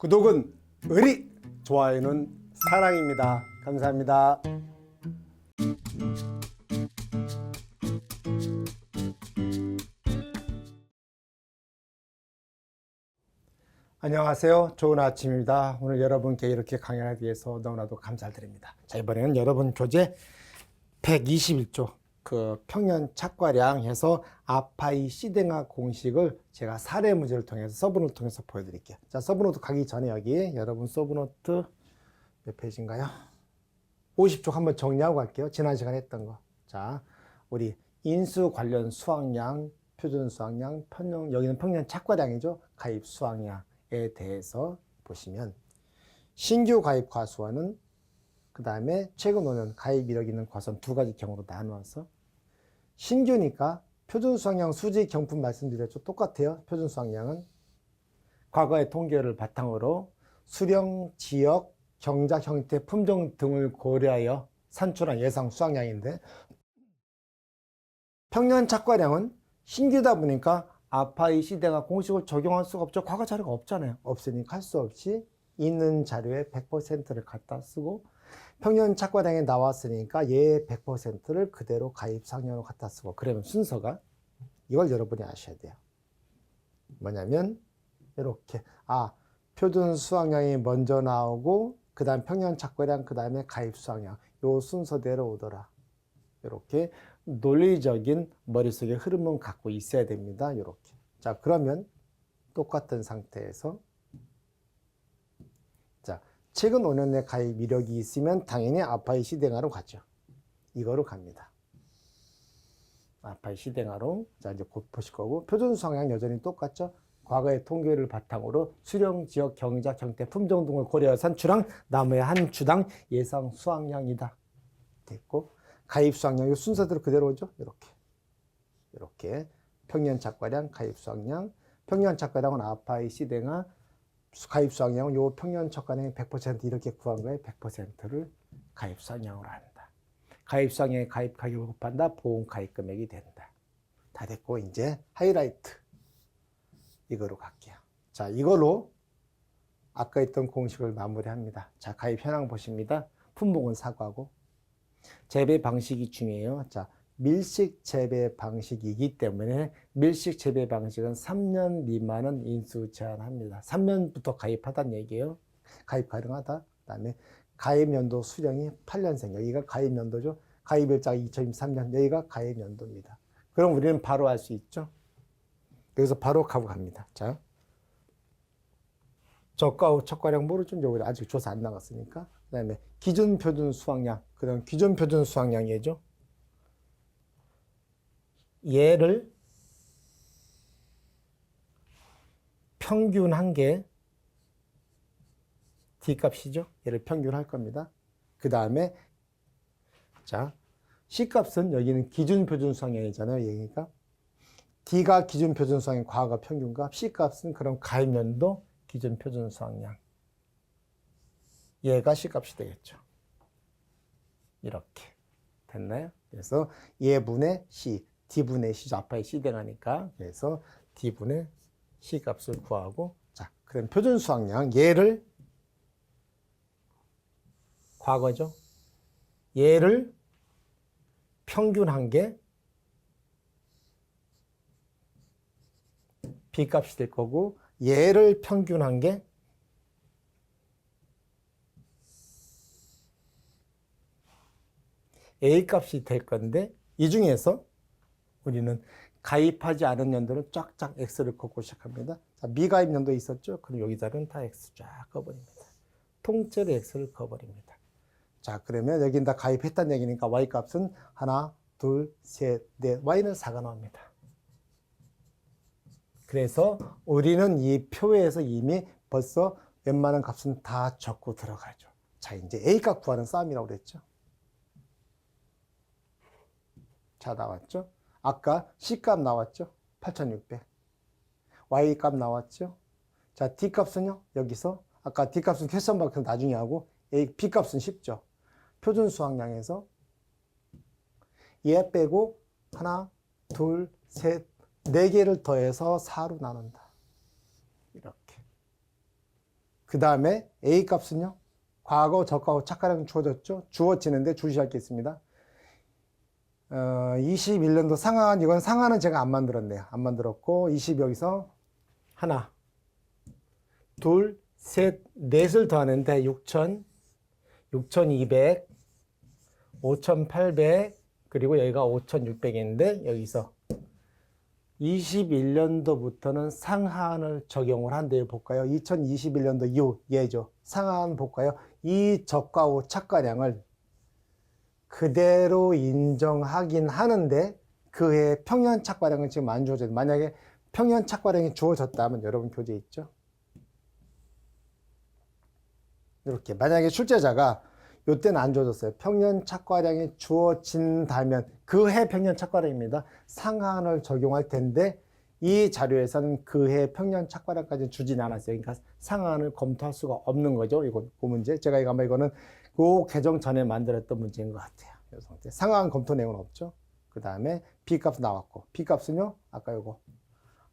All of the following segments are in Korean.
구독은 의리, 좋아요는 사랑입니다. 감사합니다. 안녕하세요. 좋은 아침입니다. 오늘 여러분께 이렇게 강연하기 위해서 너무나도 감사드립니다. 자, 이번에는 여러분 교재 121조 그 평년 착과량 해서 아파이 시댕화 공식을 제가 사례 문제를 통해서 서브노트 통해서 보여드릴게요. 자, 서브노트 가기 전에 여기 여러분 서브노트 몇 페이지인가요? 50쪽 한번 정리하고 갈게요. 지난 시간에 했던 거. 자, 우리 인수 관련 수확량, 표준 수확량, 평년, 여기는 평년 착과량이죠. 가입 수확량에 대해서 보시면 신규 가입 과수원은 그 다음에 최근 5년 가입 이력 있는 과수원 두 가지 경우로 나누어서 신규니까 표준 수확량 수지 경품 말씀드렸죠. 똑같아요. 표준 수확량은 과거의 통계를 바탕으로 수령, 지역, 경작 형태, 품종 등을 고려하여 산출한 예상 수확량인데 평년 착과량은 신규다 보니까 아파이 시대가 공식을 적용할 수가 없죠. 과거 자료가 없잖아요. 없으니까 할 수 없이 있는 자료에 100%를 갖다 쓰고 평년 착과량에 나왔으니까 얘 100%를 그대로 가입 상량으로 갖다 쓰고 그러면 순서가 이걸 여러분이 아셔야 돼요. 뭐냐면 이렇게 아 표준 수확량이 먼저 나오고 그 다음 평년 착과량 그 다음에 가입 수확량 요 순서대로 오더라. 이렇게 논리적인 머릿속에 흐름은 갖고 있어야 됩니다. 이렇게. 자, 그러면 똑같은 상태에서 자, 최근 5년 내 가입 이력이 있으면 당연히 아파이 시댕화로 가죠. 이거로 갑니다. 아파이 시댕화로. 자, 이제 곧 보실 거고. 표준 수확량 여전히 똑같죠. 과거의 통계를 바탕으로 수령 지역 경작 형태 품종 등을 고려해 산출한 나무의 한 주당 예상 수확량이다. 됐고 가입 수확량 이 순서대로 그대로 오죠. 이렇게 이렇게 평년 착과량 가입 수확량 평년 착과량은 아파이 시댕아 가입 수확량은 요 평년 착과량의 100% 이렇게 구한 거에 100%를 가입 수확량으로 한다. 가입 수확량의 가입 가격을 곱한다. 보험 가입 금액이 된다. 다 됐고 이제 하이라이트 이거로 갈게요. 자, 이걸로 아까 했던 공식을 마무리합니다. 자, 가입 현황 보십니다. 품목은 사과고 재배 방식이 중요해요. 자, 밀식 재배 방식이기 때문에 밀식 재배 방식은 3년 미만은 인수 제한합니다. 3년부터 가입하다는 얘기예요. 가입 가능하다. 그다음에 가입 연도 수령이 8년생. 여기가 가입 연도죠. 가입 일자가 2023년. 여기가 가입 연도입니다. 그럼 우리는 바로 할수 있죠. 여기서 바로 가고 갑니다. 자. 저가 첫과량 모르죠. 여기 아직 조사 안 나갔으니까. 그 다음에 기준 표준 수확량. 그 다음 기준 표준 수확량이죠. 얘를 평균한 게 D값이죠. 얘를 평균할 겁니다. 그 다음에 자 C값은 여기는 기준 표준 수확량이잖아요. 얘기가 D가 기준 표준 수확량 과거 평균값, C값은 그럼 가입년도 기준 표준 수확량. 얘가 C값이 되겠죠. 이렇게 됐나요? 그래서 얘분의 C, D분의 C 대가니까 그래서 D분의 C 값을 구하고 자, 그럼 표준 수확량 얘를 과거죠. 얘를 평균한 게 B 값이 될 거고 얘를 평균한 게 A 값이 될 건데 이 중에서 우리는 가입하지 않은 연도는 쫙쫙 X를 걷고 시작합니다. 자, 미가입 연도 있었죠? 그럼 여기다는 다 X 쫙 꺼버립니다. 통째로 X를 꺼버립니다. 자, 그러면 여긴 다 가입했다는 얘기니까 Y 값은 하나, 둘, 셋, 넷. Y는 4가 나옵니다. 그래서 우리는 이 표에서 이미 벌써 웬만한 값은 다 적고 들어가죠. 자, 이제 A 값 구하는 싸움이라고 그랬죠. 자, 나왔죠? 아까 C 값 나왔죠? 8600. Y 값 나왔죠? 자, D 값은요? 여기서 아까 D 값은 퀘스천 마크는 나중에 하고 A, B 값은 쉽죠. 표준 수확량에서 얘 빼고 하나, 둘, 셋, 네 개를 더해서 4로 나눈다. 이렇게. 그 다음에 A 값은요. 과거, 적과후 착가량 주어졌죠. 주어지는데 주시할 게 있습니다. 어, 21년도 상한, 이건 상한은 제가 안 만들었네요. 안 만들었고, 20 여기서 하나, 둘, 셋, 넷을 더하는데 6천, 6,200, 5,800, 그리고 여기가 5,600인데 여기서 21년도부터는 상한을 적용을 한대요. 볼까요? 2021년도 이후 예죠. 상한 볼까요? 이 저가 후 착가량을 그대로 인정하긴 하는데 그해 평년 착과량은 지금 안 주어져요. 만약에 평년 착과량이 주어졌다면 여러분 교재 있죠? 이렇게 만약에 출제자가 요때는 안 주어졌어요. 평년 착과량이 주어진다면 그 해 평년 착과량입니다. 상한을 적용할 텐데 이 자료에서는 그해 평년 착과량까지 주진 않았어요. 그러니까 상한을 검토할 수가 없는 거죠. 이건 그 문제. 제가 이거 아마 이거는 그 개정 전에 만들었던 문제인 것 같아요. 이 상태. 상한 검토 내용은 없죠. 그 다음에 B값 나왔고 B값은요. 아까 요거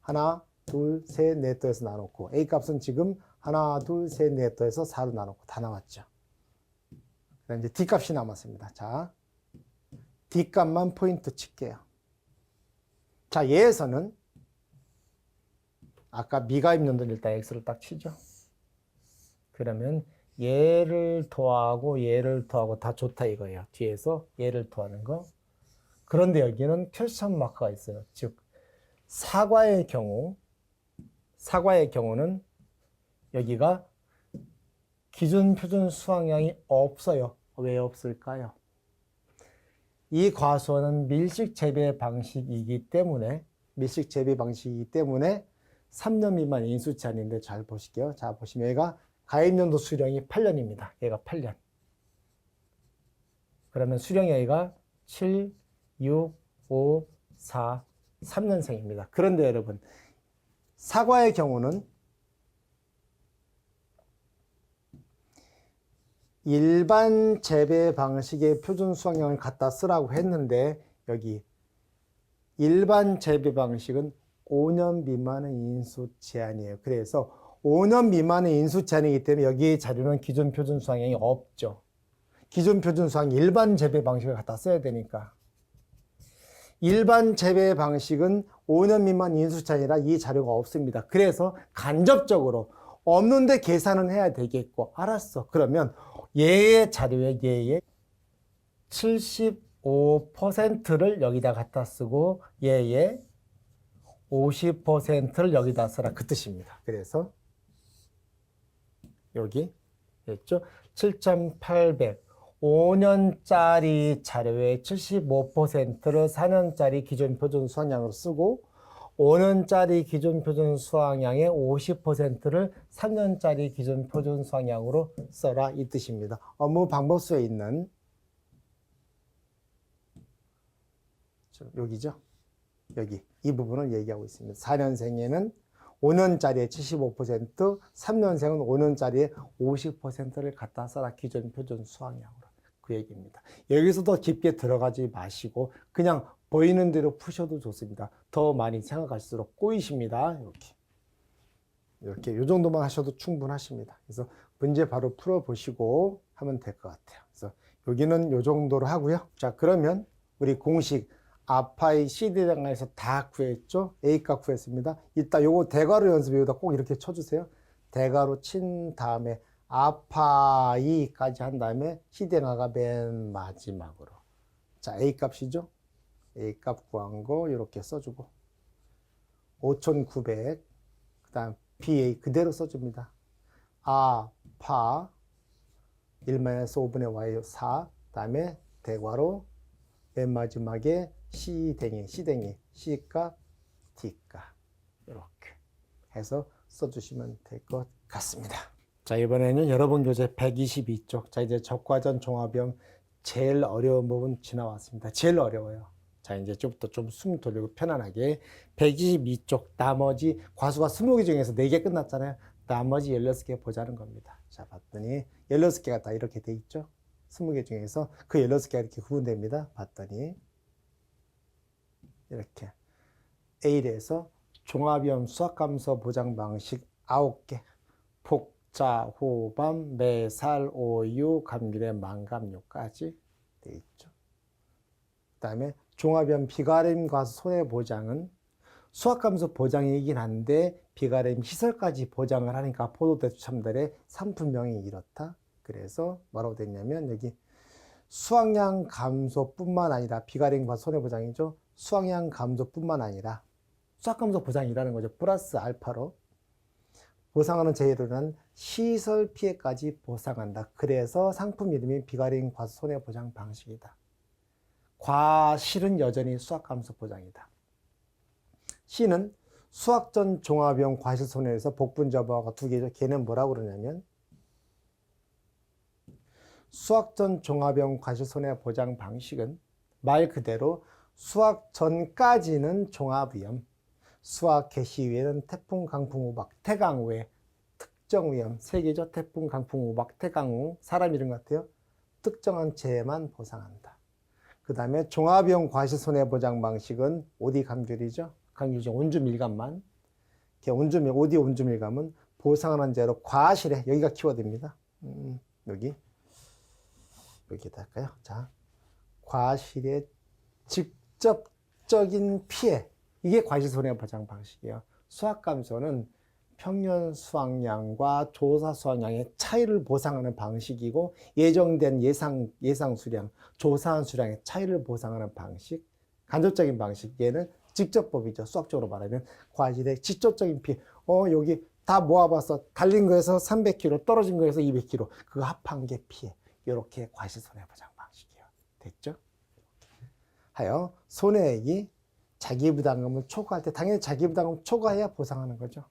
하나, 둘, 셋, 넷 더해서 나눴고 A값은 지금 하나, 둘, 셋, 넷 더해서 4로 나눴고 다 나왔죠. 그 다음 이제 D값이 남았습니다. 자, D값만 포인트 칠게요. 자, 얘에서는 아까 미가입 년도는 일단 X를 딱 치죠. 그러면 얘를 더하고 얘를 더하고 다 좋다 이거예요. 뒤에서 얘를 더하는 거. 그런데 여기는 퀘스천 마크가 있어요. 즉 사과의 경우 사과의 경우는 여기가 기준 표준 수확량이 없어요. 왜 없을까요? 이 과수원은 밀식 재배 방식이기 때문에 밀식 재배 방식이기 때문에 3년 미만 인수치 아닌데 잘 보실게요. 자 보시면 얘가 가입연도 수령이 8년입니다. 얘가 8년. 그러면 수령이 얘가 7, 6, 5, 4, 3년생입니다. 그런데 여러분 사과의 경우는 일반 재배 방식의 표준 수확량을 갖다 쓰라고 했는데 여기 일반 재배 방식은 5년 미만의 인수 제한이에요. 그래서 5년 미만의 인수 제한이기 때문에 여기 자료는 기존 표준 수확량이 없죠. 기존 표준 수확 일반 재배 방식을 갖다 써야 되니까. 일반 재배 방식은 5년 미만 인수 제한이라 이 자료가 없습니다. 그래서 간접적으로 없는데 계산은 해야 되겠고 알았어. 그러면 얘의 자료에 얘의 75%를 여기다 갖다 쓰고 얘의 50%를 여기다 써라 그 뜻입니다. 그래서 여기 했죠? 7,800 5년짜리 자료의 75%를 4년짜리 기존 표준 수확량으로 쓰고 5년짜리 기존 표준 수확량의 50%를 3년짜리 기존 표준 수확량으로 써라 이 뜻입니다. 업무 방법수에 있는 여기죠. 여기 이 부분을 얘기하고 있습니다. 4년생에는 5년짜리의 75%, 3년생은 5년짜리의 50%를 갖다 써라 기존 표준 수확량으로 그 얘기입니다. 여기서도 깊게 들어가지 마시고 그냥 보이는 대로 푸셔도 좋습니다. 더 많이 생각할수록 꼬이십니다. 이렇게. 이렇게 요 정도만 하셔도 충분하십니다. 그래서 문제 바로 풀어 보시고 하면 될 것 같아요. 그래서 여기는 요 정도로 하고요. 자, 그러면 우리 공식 아파이 CD장에서 다 구했죠? A값 구했습니다. 이따 요거 대괄호 연습 여기다 꼭 이렇게 쳐주세요. 대괄호 친 다음에 아파이까지 한 다음에 CD장가 맨 마지막으로. 자, A값이죠? A값 구한 거 이렇게 써주고 5,900 그 다음 BA 그대로 써줍니다. 아 파 1-5분의 Y 4 다음에 대괄호 맨 마지막에 C댕이 C댕이 C값 D값 이렇게 해서 써주시면 될 것 같습니다. 자 이번에는 여러분 교재 122쪽 자 이제 적과전 종합형 제일 어려운 부분 지나왔습니다. 제일 어려워요. 자, 이제 좀부터 좀 숨 돌리고 편안하게 122쪽 나머지 과수가 20개 중에서 4개 끝났잖아요. 나머지 16개 보자는 겁니다. 자, 봤더니 16개가 다 이렇게 돼 있죠. 20개 중에서 그 16개가 이렇게 구분됩니다. 봤더니 이렇게 A에서 종합형 수학감서 보장 방식 9개, 폭 자, 호밤, 매살, 오유, 감귤의 망감류까지 돼 있죠. 그 다음에 종합형 비가림 과수 손해보장은 수학감소 보장이긴 한데 비가림 시설까지 보장을 하니까 포도대추 참달의 상품명이 이렇다. 그래서 뭐라고 됐냐면 여기 수확량 감소뿐만 아니라 비가림과 손해보장이죠. 수확량 감소뿐만 아니라 수학 감소 보장이라는 거죠. 플러스 알파로 보상하는 제도는 시설 피해까지 보상한다. 그래서 상품 이름이 비가림 과수 손해 보장 방식이다. 과실은 여전히 수학 감소 보장이다. C는 수학 전 종합형 과실 손해에서 복분자부하가 두 개죠. 걔는 뭐라고 그러냐면 수학 전 종합형 과실 손해 보장 방식은 말 그대로 수학 전까지는 종합위험, 수학 개시 후에는 태풍, 강풍, 우박, 태강 후에 특정 위험 세 개죠. 태풍, 강풍, 우박, 태강 후 사람 이름 같아요. 특정한 재해만 보상한다. 그 다음에 종합형 과실 손해 보장 방식은 오디 감귤이죠. 감귤 중 온주 밀감만. 온주 밀 오디 온주 밀감은 보상하는 제로 과실에 여기가 키워드입니다. 음, 여기 여기다 할까요? 자, 과실의 직접적인 피해 이게 과실 손해 보장 방식이에요. 수학 감소는 평년 수확량과 조사 수확량의 차이를 보상하는 방식이고 예정된 예상 예상 수량, 조사한 수량의 차이를 보상하는 방식, 간접적인 방식 얘는 직접법이죠. 수학적으로 말하면 과실의 직접적인 피해. 어 여기 다 모아봤어. 달린 거에서 300kg, 떨어진 거에서 200kg. 그거 합한 게 피해. 이렇게 과실 손해 보장 방식이에요. 됐죠? 하여 손해액이 자기 부담금을 초과할 때 당연히 자기 부담금 초과해야 보상하는 거죠.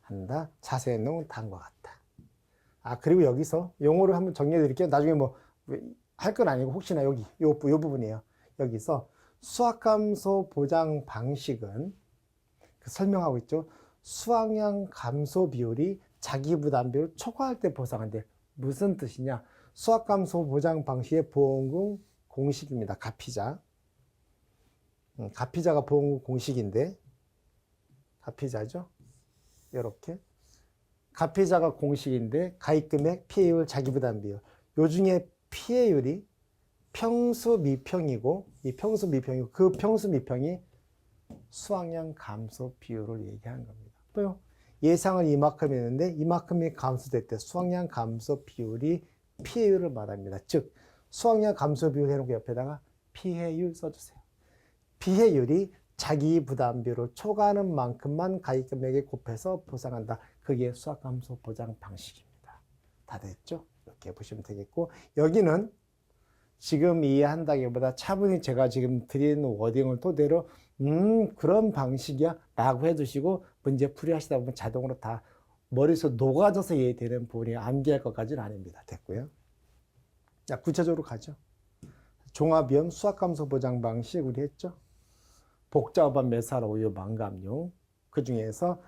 한다. 자세한 내용은 다음과 같다. 아 그리고 여기서 용어를 한번 정리해 드릴게요. 나중에 뭐 할 건 아니고 혹시나 여기 요, 요 부분이에요. 여기서 수학감소 보장 방식은 그 설명하고 있죠. 수학량 감소 비율이 자기 부담 비율 초과할 때 보상한대. 무슨 뜻이냐? 수학감소 보장 방식의 보험금 공식입니다. 가피자. 음, 가피자가 보험금 공식인데 가피자죠. 이렇게 가피자가 공식인데 가입금액, 피해율, 자기부담 비율. 요 중에 피해율이 평수 미평이고 이 평수 미평이고 그 평수 미평이 수확량 감소 비율을 얘기하는 겁니다. 또요. 예상을 이만큼 했는데 이만큼이 감소됐대. 수확량 감소 비율이 피해율을 말합니다. 즉 수확량 감소 비율 해놓고 옆에다가 피해율 써주세요. 피해율이 자기 부담 비율을 초과하는 만큼만 가입 금액에 곱해서 보상한다. 그게 수학 감소 보장 방식입니다. 다 됐죠? 이렇게 보시면 되겠고 여기는 지금 이해한다기보다 차분히 제가 지금 드리는 워딩을 토대로 음 그런 방식이야 라고 해두시고 문제 풀이 하시다 보면 자동으로 다 머릿속 녹아져서 이해되는 부분이 암기할 것까지는 아닙니다. 됐고요. 자 구체적으로 가죠. 종합위험 수학감소 보장 방식 우리 했죠. 복잡한 메살 우유 망감류 그 중에서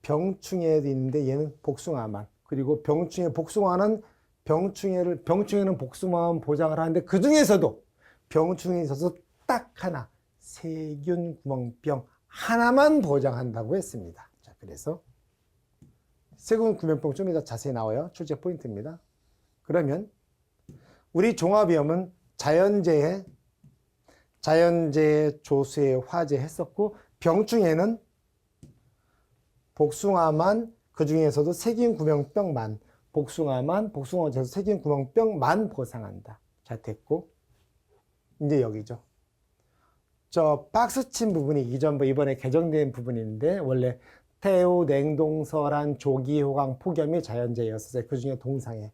병충해도 있는데 얘는 복숭아만 그리고 병충해 복숭아는 병충해를 병충해는 복숭아만 보장을 하는데 그 중에서도 병충해에 있어서 딱 하나 세균 구멍병 하나만 보장한다고 했습니다. 자 그래서 세균 구멍병 좀 이따 자세히 나와요. 출제 포인트입니다. 그러면 우리 종합위험은 자연재해 자연재해 조수해 화재 했었고 병충해는 복숭아만 그 중에서도 세균 구명병만 복숭아만 복숭아에서 세균 구멍병만 보상한다. 자 됐고 이제 여기죠. 저 박스 친 부분이 이전 이번에 개정된 부분인데 원래 태우 냉동설한 조기 호강 폭염이 자연재해였어요. 그 중에 동상해.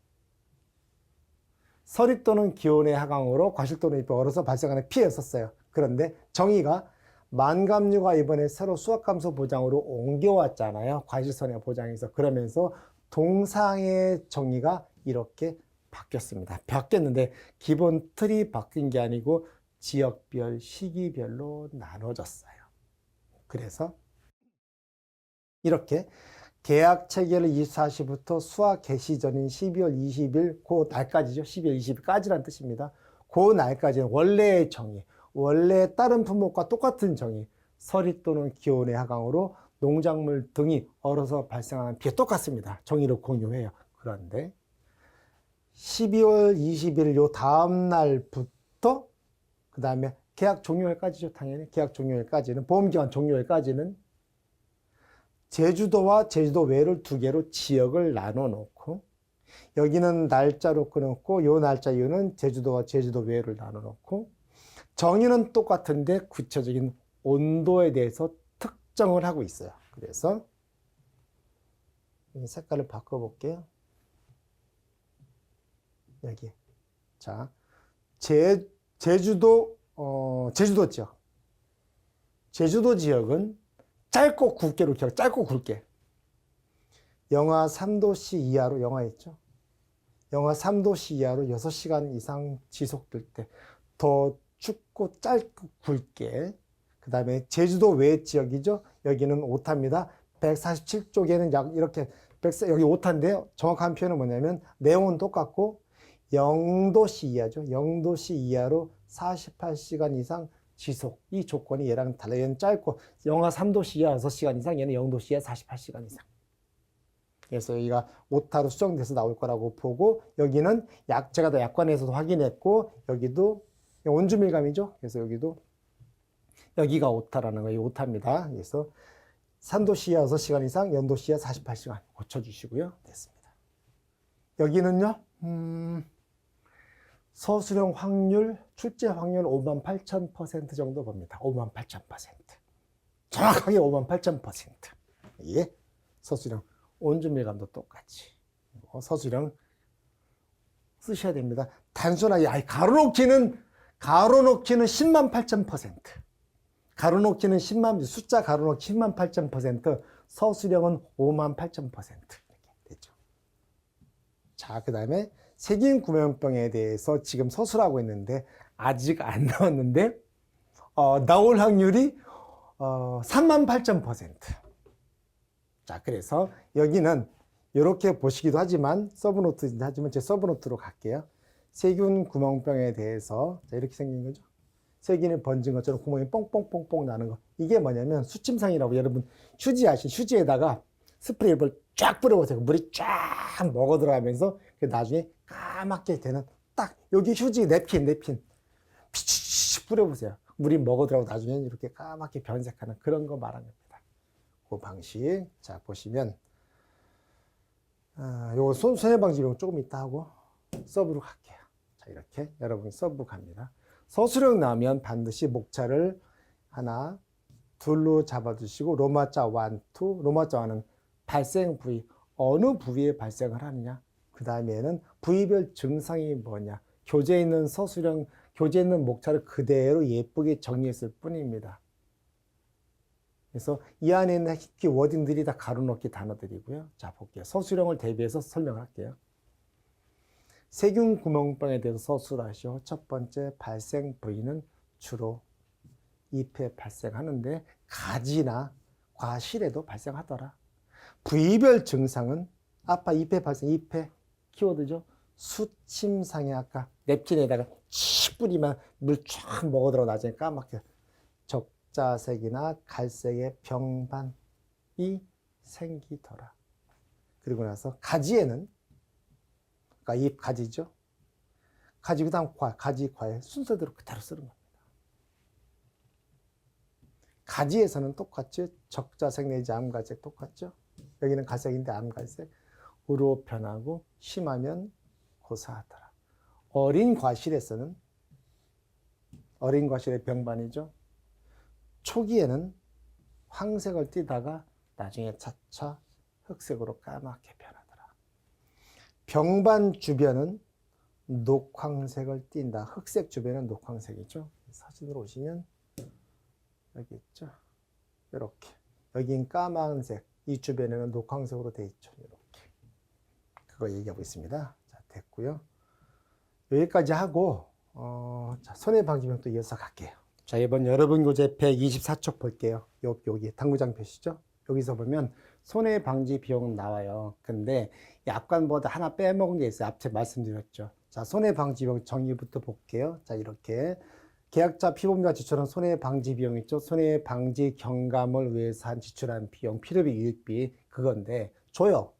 서리 또는 기온의 하강으로 과실 또는 잎이 얼어서 발생하는 피해였었어요. 그런데 정의가 만감류가 이번에 새로 수학감소 보장으로 옮겨왔잖아요. 과실선의 보장에서. 그러면서 동상의 정의가 이렇게 바뀌었습니다. 바뀌었는데 기본 틀이 바뀐 게 아니고 지역별, 시기별로 나눠졌어요. 그래서 이렇게 계약 체결 24시부터 수학 개시 전인 12월 20일 그 날까지죠. 12월 20일까지란 뜻입니다. 그 날까지는 원래의 정의, 원래 다른 품목과 똑같은 정의, 서리 또는 기온의 하강으로 농작물 등이 얼어서 발생하는 피해 똑같습니다. 정의를 공유해요. 그런데 12월 20일 요 다음 날부터 그 다음에 계약 종료일까지죠. 당연히 계약 종료일까지는 보험기간 종료일까지는 제주도와 제주도 외를 두 개로 지역을 나눠 놓고 여기는 날짜로 끊었고 요 날짜 이유는 제주도와 제주도 외를 나눠 놓고 정의는 똑같은데 구체적인 온도에 대해서 특정을 하고 있어요. 그래서 이 색깔을 바꿔 볼게요. 여기. 자, 제, 제주도, 어, 제주도 지역. 제주도 지역은 짧고 굵게로 기억, 짧고 굵게. 영하 3도씨 이하로 영하 있죠? 영하 3도씨 이하로 6시간 이상 지속될 때 더 춥고 짧고 굵게. 그 다음에 제주도 외 지역이죠? 여기는 오타입니다. 147쪽에는 약 이렇게 100, 여기 오타인데요. 정확한 표현은 뭐냐면 내용은 똑같고 0도씨 이하죠. 0도씨 이하로 48시간 이상 지속. 이 조건이 얘랑 달라요. 얘는 짧고 영하 3도씨 이하 6시간 이상, 얘는 0도씨 이하 48시간 이상. 그래서 여기가 오타로 수정돼서 나올 거라고 보고 여기는 약 제가 더 약관에서도 확인했고 여기도 온주밀감이죠. 그래서 여기도 여기가 오타라는 거예요. 오타입니다. 그래서 3도씨 이하 6시간 이상, 연도씨 이하 48시간 고쳐주시고요. 됐습니다. 여기는요, 음, 서수령 확률, 출제 확률 5만 8천 퍼센트 정도 봅니다. 5만 8천 퍼센트. 정확하게 5만 8천 퍼센트. 예. 서수령. 온주밀감도 똑같이. 어, 서수령 쓰셔야 됩니다. 단순하게, 아이, 가로놓기는, 가로놓기는 10만 8천 퍼센트. 가로놓기는 10만, 숫자 가로놓기 10만 8천 퍼센트. 서수령은 5만 8천 퍼센트. 이렇게 되죠. 자, 그 다음에 세균 구명병에 대해서 지금 서술하고 있는데 아직 안 나왔는데 어, 나올 확률이 어, 3만 8천 퍼센트. 자, 그래서 여기는 이렇게 보시기도 하지만 서브노트 하지만 제 서브노트로 갈게요. 세균 구멍병에 대해서 자, 이렇게 생긴 거죠. 세균이 번진 것처럼 구멍이 뽕뽕뽕뽕 나는 거. 이게 뭐냐면 수침상이라고 여러분 휴지 아시 휴지에다가 스프레이를 쫙 뿌려보세요. 물이 쫙 먹어 들어가면서 그 나중에 까맣게 되는 딱 여기 휴지 냅킨 냅킨 피치치 뿌려보세요. 물이 먹어 들어가고 나중에 이렇게 까맣게 변색하는 그런 거 말하는 겁니다. 그 방식 자 보시면 아, 요거 손 손해 방지 비용 조금 이따 하고 서브로 갈게요. 자 이렇게 여러분이 서브 갑니다. 서술형 나면 반드시 목차를 하나 둘로 잡아주시고 로마자 1, 2 로마자 1은 발생 부위 어느 부위에 발생을 하느냐 그 다음에는 부위별 증상이 뭐냐 교재에 있는 서술형 교재에 있는 목차를 그대로 예쁘게 정리했을 뿐입니다. 그래서 이 안에 있는 키 워딩들이 다 가로놓기 단어들이고요. 자 볼게요. 서술형을 대비해서 설명할게요. 세균 구멍병에 대해서 서술하시오. 첫 번째 발생 부위는 주로 잎에 발생하는데 가지나 과실에도 발생하더라. 부위별 증상은 아빠 잎에 발생, 잎에 키워드죠. 수침상에 아까 냅킨에다가 치 뿌리면 물 쫙 먹어들어 나중에 까맣게 적자색이나 갈색의 병반이 생기더라. 그리고 나서 가지에는 그러니까 잎 가지죠. 가지 그다음 과, 가지 과에 순서대로 그대로 쓰는 겁니다. 가지에서는 똑같죠. 적자색 내지 암갈색 똑같죠. 여기는 갈색인데 암갈색 으로 변하고 심하면 고사하더라. 어린 과실에서는 어린 과실의 병반이죠. 초기에는 황색을 띠다가 나중에 차차 흑색으로 까맣게 변하더라. 병반 주변은 녹황색을 띈다. 흑색 주변은 녹황색이죠. 사진으로 오시면 여기 있죠. 이렇게 여긴 까만색, 이 주변에는 녹황색으로 돼 있죠. 이렇게 그거 얘기하고 있습니다. 자 됐고요. 여기까지 하고 어, 자, 손해방지명 또 이어서 갈게요. 자 이번 여러분 교재 124쪽 볼게요. 요, 여기 당구장 표시죠. 여기서 보면 손해방지 비용은 나와요. 근데 약관보다 하나 빼먹은 게 있어요. 앞에 말씀드렸죠. 자 손해방지 비용 정의부터 볼게요. 자 이렇게 계약자 피보험자 지출은 손해방지 비용 있죠. 손해방지 경감을 위해서 한 지출한 비용, 필요비, 유익비 그건데 줘요.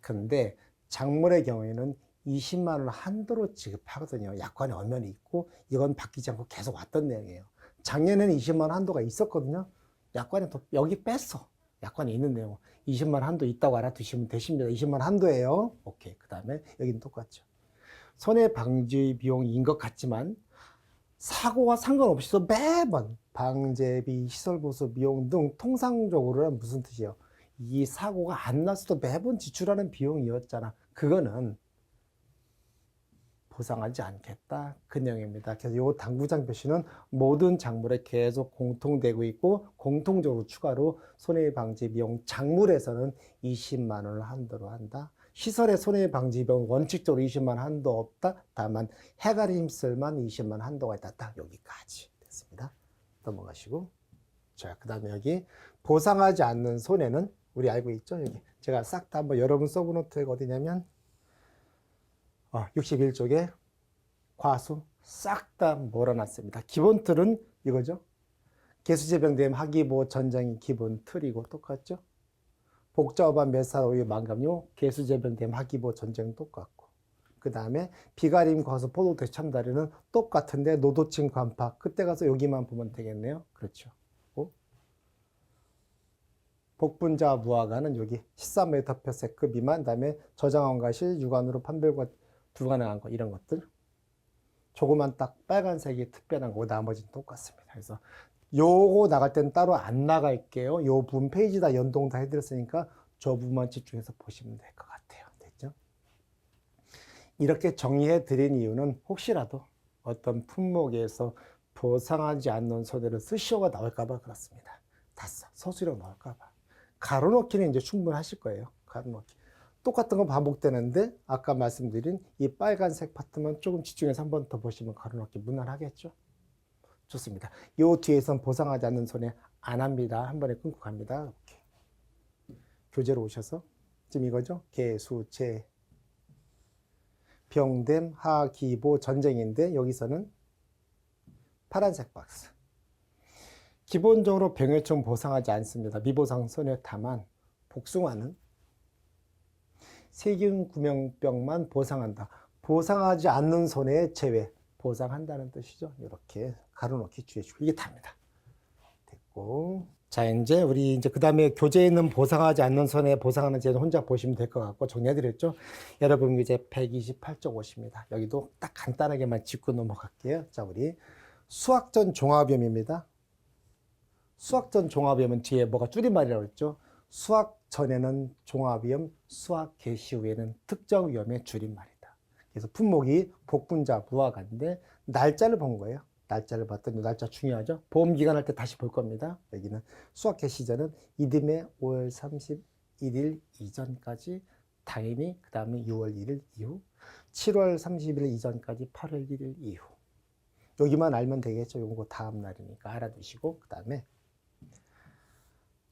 근데 작물의 경우에는 20만 원 한도로 지급하거든요. 약관에 엄연히 있고 이건 바뀌지 않고 계속 왔던 내용이에요. 작년에는 20만 원 한도가 있었거든요. 약관에 또 여기 뺐어. 약관에 있는 내용. 20만 원 한도 있다고 알아두시면 되십니다. 20만 원 한도예요. 오케이. 그 다음에 여기는 똑같죠. 손해 방지 비용인 것 같지만 사고와 상관없이도 매번 방제비, 시설 보수 비용 등 통상적으로는 무슨 뜻이에요? 이 사고가 안 났어도 매번 지출하는 비용이었잖아. 그거는 보상하지 않겠다. 그 내용입니다. 그래서 이 당구장 표시는 모든 작물에 계속 공통되고 있고 공통적으로 추가로 손해방지 비용 작물에서는 20만 원을 한도로 한다. 시설의 손해방지 비용 원칙적으로 20만 원 한도 없다. 다만 해가리 힘쓸만 20만 원 한도가 있다. 딱 여기까지 됐습니다. 넘어가시고 자, 그 다음에 여기 보상하지 않는 손해는 우리 알고 있죠? 여기 제가 싹 다 한번 여러분 서브노트가 어디냐면 어, 61쪽에 과수 싹 다 몰아놨습니다. 기본 틀은 이거죠. 개수제병됨 하기보 전장이 기본 틀이고 똑같죠. 복잡한 메사로의 망감요 개수제병됨 하기보 전쟁 똑같고 그 다음에 비가림 과수 포도 대 참다리는 똑같은데 노도층 관파 그때 가서 여기만 보면 되겠네요. 그렇죠. 어? 복분자 무화과는 여기 13m per 세크 미만, 그다음에 저장원가실 육안으로 판별과 불가능한 거 이런 것들. 조그만 딱 빨간색이 특별한 거고 나머지는 똑같습니다. 그래서 요거 나갈 땐 따로 안 나갈게요. 요 부분 페이지 다 연동 다 해드렸으니까 저 부분만 집중해서 보시면 될 것 같아요. 됐죠? 이렇게 정리해 드린 이유는 혹시라도 어떤 품목에서 보상하지 않는 소재를 쓰시오가 나올까봐 그렇습니다. 다써 서술형 나올까봐. 가로넣기는 이제 충분하실 거예요. 가로넣기. 똑같은 건 반복되는데 아까 말씀드린 이 빨간색 파트만 조금 집중해서 한 번 더 보시면 가로넣기 무난하겠죠? 좋습니다. 요 뒤에선 보상하지 않는 손해 안 합니다. 한 번에 끊고 갑니다. 교재로 오셔서 지금 이거죠? 개수제 병됨 하기보 전쟁인데 여기서는 파란색 박스. 기본적으로 병해충 보상하지 않습니다. 미보상 손해 다만 복숭아는 세균 구명병만 보상한다. 보상하지 않는 손해 제외 보상한다는 뜻이죠. 이렇게 가로놓기 주의해 주고 이게 답니다. 됐고 자 이제 우리 이제 그 다음에 교재에 있는 보상하지 않는 손해 보상하는 제도 혼자 보시면 될 것 같고 정리해드렸죠. 여러분 이제 128쪽 오십니다. 여기도 딱 간단하게만 짚고 넘어갈게요. 자 우리 수학전 종합위험입니다. 수학 전 종합위험은 뒤에 뭐가 줄임말이라고 했죠. 수학 전에는 종합위험, 수학 개시 후에는 특정 위험의 줄임말이다. 그래서 품목이 복분자 무화과인데 날짜를 본 거예요. 날짜를 봤더니 날짜 중요하죠. 보험 기간 할 때 다시 볼 겁니다. 여기는 수학 개시전은 이듬해 5월 31일 이전까지 당연히 그 다음에 6월 1일 이후 7월 30일 이전까지 8월 1일 이후 여기만 알면 되겠죠. 요거 다음 날이니까 알아두시고 그 다음에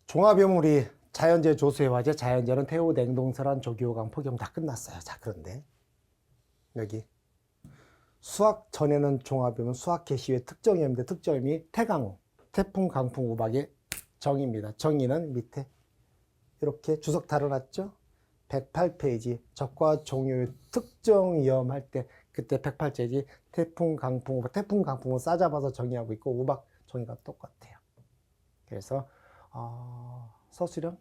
종합염 우리 자연재 조수의 화재 자연재는 태우 냉동 설한 조기호강 폭염 다 끝났어요. 자 그런데 여기 수학 전에는 종합염은 수학 개시의 특정염인데 특정염이 태강우 태풍 강풍 우박의 정의입니다. 정의는 밑에 이렇게 주석 달아놨죠. 108페이지 적과 종유의 특정 위험 할 때 그때 108페이지 태풍 강풍 우박 태풍 강풍은 싸잡아서 정의하고 있고 우박 정의가 똑같아요. 그래서 어, 서술형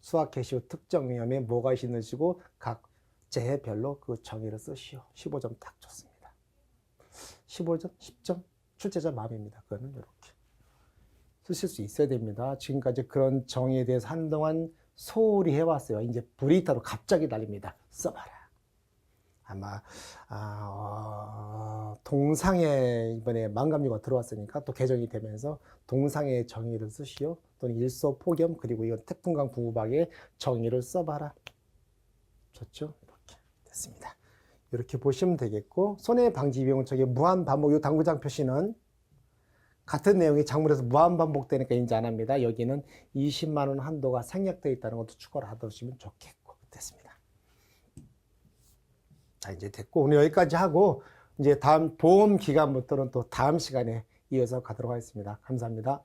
수학 개시 후 특정 위험에 뭐가 있는지고 각 재별로 그 정의를 쓰시오. 15점 딱 좋습니다. 15점, 10점 출제자 마음입니다. 그거는 이렇게 쓰실 수 있어야 됩니다. 지금까지 그런 정의에 대해서 한동안 소홀히 해왔어요. 이제 브리타로 갑자기 날립니다. 써봐라. 아마 아, 어, 동상에 이번에 망감류가 들어왔으니까 또 개정이 되면서 동상의 정의를 쓰시오. 또는 일소 폭염 그리고 이건 태풍강 부박의 정의를 써봐라. 좋죠? 이렇게 됐습니다. 이렇게 보시면 되겠고 손해 방지 비용 저기 무한 반복 이 당구장 표시는 같은 내용이 작물에서 무한 반복되니까 인지 안 합니다. 여기는 20만 원 한도가 생략되어 있다는 것도 추가로 하시면 좋겠고 자, 이제 됐고, 오늘 여기까지 하고, 이제 다음 보험 기간부터는 또 다음 시간에 이어서 가도록 하겠습니다. 감사합니다.